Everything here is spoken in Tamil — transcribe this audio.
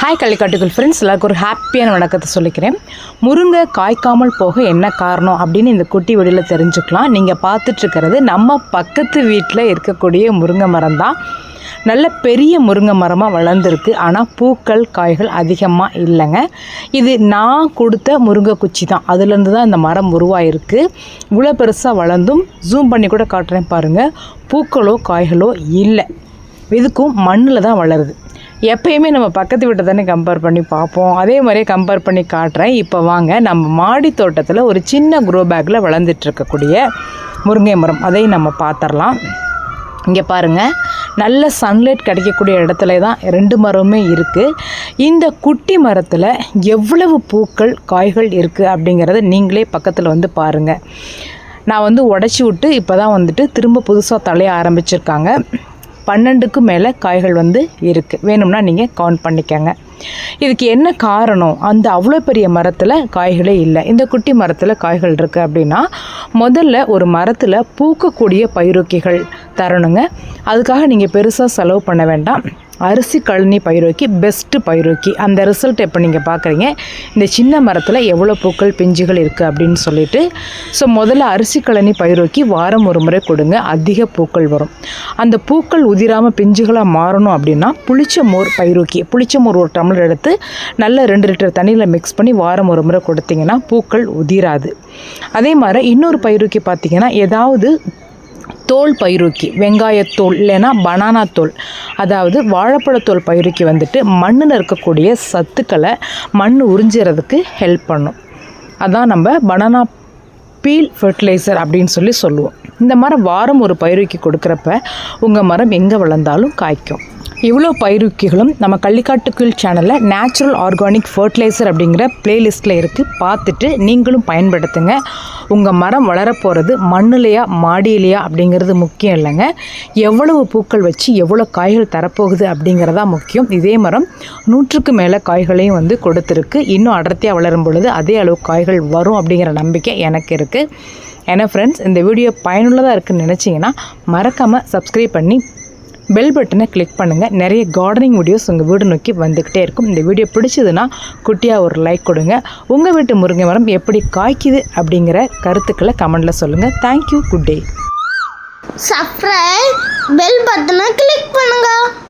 ஹாய் கள்ளிக்காட்டுக்குள் ஃப்ரெண்ட்ஸ் எல்லாருக்கும் ஒரு ஹாப்பியான வணக்கத்தை சொல்லிக்கிறேன். முருங்கை காய்க்காமல் போக என்ன காரணம் அப்படின்னு இந்த குட்டி வெளியில் தெரிஞ்சுக்கலாம். நீங்கள் பார்த்துட்ருக்கிறது நம்ம பக்கத்து வீட்டில் இருக்கக்கூடிய முருங்கை மரம் தான். நல்ல பெரிய முருங்கை மரமாக வளர்ந்துருக்கு. ஆனால் பூக்கள் காய்கள் அதிகமாக இல்லைங்க. இது நான் கொடுத்த முருங்கை குச்சி தான். அதுலேருந்து தான் இந்த மரம் உருவாயிருக்கு. இவ்வளோ பெருசாக வளர்ந்தும் ஜூம் பண்ணி கூட காட்டுறேன் பாருங்கள் பூக்களோ காய்களோ இல்லை. இதுக்கும் மண்ணில் தான் வளருது. எப்பயுமே நம்ம பக்கத்து வீட்டை தானே கம்பேர் பண்ணி பார்ப்போம். அதே மாதிரியே கம்பேர் பண்ணி காட்டுறேன். இப்போ வாங்க நம்ம மாடி தோட்டத்தில் ஒரு சின்ன க்ரோ பேக்கில் வளர்ந்துட்டு இருக்கக்கூடிய முருங்கை மரம். அதையும் நம்ம பார்த்துடலாம் இங்கே பாருங்கள் நல்ல சன்லைட் கிடைக்கக்கூடிய இடத்துல தான் ரெண்டு மரமுமே இருக்குது இந்த குட்டி மரத்தில் எவ்வளவு பூக்கள் காய்கள் இருக்குது அப்படிங்கிறத நீங்களே பக்கத்தில் வந்து பாருங்கள் நான் வந்து உடச்சி விட்டு இப்போ தான் வந்துட்டு திரும்ப புதுசாக தலைய ஆரம்பிச்சிருக்காங்க. பன்னெண்டுக்கும் மேலே காய்கள் வந்து இருக்குது வேணும்னா நீங்கள் கவுண்ட் பண்ணிக்கோங்க. இதுக்கு என்ன காரணம்? அந்த அவ்வளோ பெரிய மரத்தில் காய்களே இல்லை. இந்த குட்டி மரத்தில் காய்கள் இருக்குது அப்படின்னா முதல்ல ஒரு மரத்தில் பூக்கக்கூடிய பயிரூக்கிகள் தரணுங்க. அதுக்காக நீங்கள் பெருசாக செலவு பண்ண வேண்டாம். அரிசி கழனி பயிரோக்கி பெஸ்ட்டு பயிரோக்கி. அந்த ரிசல்ட் இப்போ நீங்கள் பார்க்குறீங்க இந்த சின்ன மரத்தில் எவ்வளோ பூக்கள் பிஞ்சுகள் இருக்குது அப்படின்னு சொல்லிட்டு. ஸோ முதல்ல அரிசி கழனி பயிரோக்கி வாரம் ஒரு முறை கொடுங்க. அதிக பூக்கள் வரும். அந்த பூக்கள் உதிராமல் பிஞ்சுகளாக மாறணும் அப்படின்னா புளிச்ச மோர் பயிரோக்கி. புளிச்ச மோர் ஒரு டம்ளர் எடுத்து நல்ல ரெண்டு லிட்டர் தண்ணியில் மிக்ஸ் பண்ணி வாரம் ஒரு முறை கொடுத்தீங்கன்னா பூக்கள் உதிராது. அதே மாதிரி இன்னொரு பயிரோக்கி பார்த்தீங்கன்னா ஏதாவது தோல் பயிரூக்கி வெங்காயத்தோல் இல்லைன்னா பனானா தோல். அதாவது வாழைப்பழத்தோல் பயிரூக்கி வந்துட்டு மண்ணில் இருக்கக்கூடிய சத்துக்களை மண் உறிஞ்சிறதுக்கு ஹெல்ப் பண்ணும். அதான் நம்ம பனானா பீல் ஃபெர்டிலைசர் அப்படின்னு சொல்லி சொல்லுவோம். இந்த மரம் வாரம் ஒரு பயிருக்கி கொடுக்குறப்ப உங்கள் மரம் எங்கே வளர்ந்தாலும் காய்க்கும். இவ்வளோ பயிருக்கிகளும் நம்ம கள்ளிக்காட்டுக்குள் சேனலில் நேச்சுரல் ஆர்கானிக் ஃபர்டிலைசர் அப்படிங்கிற பிளேலிஸ்ட்டில் இருக்குது பார்த்துட்டு நீங்களும் பயன்படுத்துங்க. உங்கள் மரம் வளரப்போகிறது மண்ணுலையா மாடியிலையா அப்படிங்கிறது முக்கியம் இல்லைங்க. எவ்வளவு பூக்கள் வச்சு எவ்வளோ காய்கள் தரப்போகுது அப்படிங்கிறதா முக்கியம். இதே மரம் நூற்றுக்கு மேலே காய்களையும் வந்து கொடுத்துருக்கு. இன்னும் அடர்த்தியாக வளரும் பொழுது அதே அளவு காய்கள் வரும் அப்படிங்கிற நம்பிக்கை எனக்கு இருக்குது ஏன்னா ஃப்ரெண்ட்ஸ் இந்த வீடியோ பயனுள்ளதாக இருக்குன்னு நினச்சிங்கன்னா மறக்காமல் சப்ஸ்கிரைப் பண்ணி பெல் பட்டனை கிளிக் பண்ணுங்கள் நிறைய கார்டனிங் வீடியோஸ் உங்கள் வீடு நோக்கி வந்துக்கிட்டே இருக்கும். இந்த வீடியோ பிடிச்சதுன்னா குட்டியாக ஒரு லைக் கொடுங்க. உங்கள் வீட்டு முருங்கை மரம் எப்படி காய்க்குது அப்படிங்கிற கருத்துக்களை கமெண்டில் சொல்லுங்கள் thank you good day subscribe bell பட்டனை கிளிக் பண்ணுங்கள்